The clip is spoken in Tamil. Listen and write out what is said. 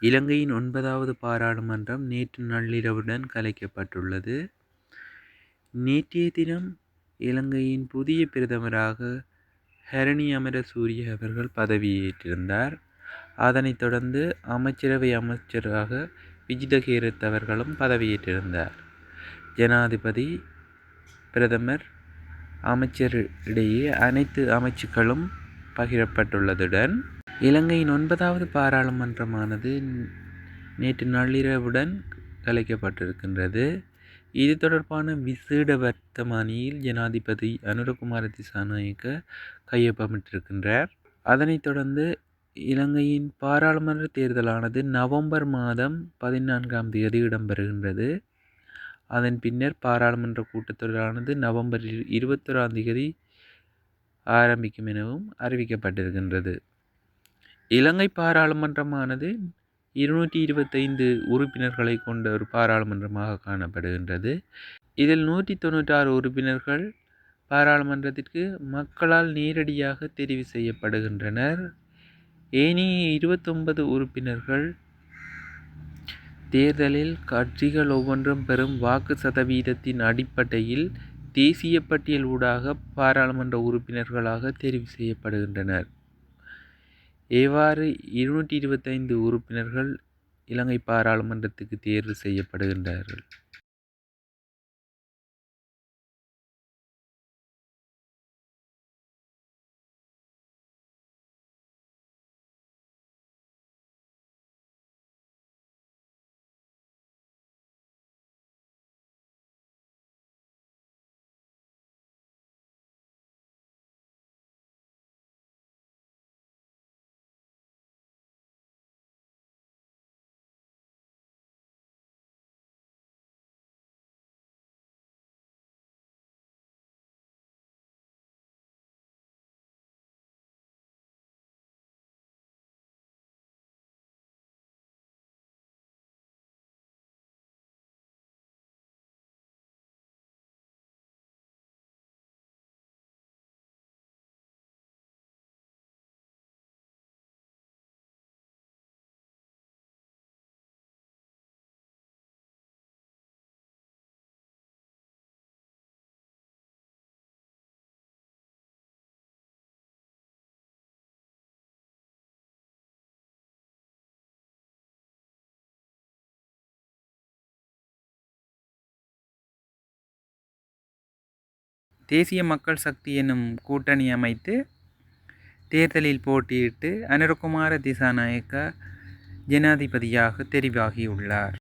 இலங்கையின் ஒன்பதாவது பாராளுமன்றம் நேற்று நள்ளிரவுடன் கலைக்கப்பட்டுள்ளது. நேற்றைய தினம் இலங்கையின் புதிய பிரதமராக ஹரணி அமரசூரிய அவர்கள் பதவியேற்றிருந்தார். அதனைத் தொடர்ந்து அமைச்சரவை அமைச்சராக விஜிதகேரத் அவர்களும் பதவியேற்றிருந்தார். ஜனாதிபதி பிரதமர் அமைச்சரிடையே அனைத்து அமைச்சுக்களும் பகிரப்பட்டுள்ளதுடன் இலங்கையின் ஒன்பதாவது பாராளுமன்றமானது நேற்று நள்ளிரவுடன் கலைக்கப்பட்டிருக்கின்றது. இது தொடர்பான விசேட வர்த்தமானியில் ஜனாதிபதி அனுரகுமார திசாநாயக்க கையொப்பமிட்டிருக்கின்றார். அதனைத் தொடர்ந்து இலங்கையின் பாராளுமன்ற தேர்தலானது நவம்பர் மாதம் பதினான்காம் தேதி இடம்பெறுகின்றது. அதன் பின்னர் பாராளுமன்ற கூட்டத்தொடரானது நவம்பர் இருபத்தொராம் தேதி ஆரம்பிக்கும் எனவும் அறிவிக்கப்பட்டிருக்கின்றது. இலங்கை பாராளுமன்றமானது இருநூற்றி இருபத்தைந்து உறுப்பினர்களை கொண்ட ஒரு பாராளுமன்றமாக காணப்படுகின்றது. இதில் நூற்றி தொண்ணூற்றாறு உறுப்பினர்கள் பாராளுமன்றத்திற்கு மக்களால் நேரடியாக தெரிவு செய்யப்படுகின்றனர். ஏனைய இருபத்தொன்பது உறுப்பினர்கள் தேர்தலில் கட்சிகள் ஒவ்வொன்றும் பெறும் வாக்கு சதவீதத்தின் அடிப்படையில் தேசிய பட்டியல் ஊடாக பாராளுமன்ற உறுப்பினர்களாக தெரிவு செய்யப்படுகின்றனர். இவ்வாறு இருநூற்றி இருபத்தைந்து உறுப்பினர்கள் இலங்கை பாராளுமன்றத்துக்கு தேர்வு செய்யப்படுகின்றார்கள். தேசிய மக்கள் சக்தி என்னும் கூட்டணி அமைத்து தேர்தலில் போட்டியிட்டு அனுரகுமார திசாநாயக்க ஜனாதிபதியாக தெரிவாகியுள்ளார்.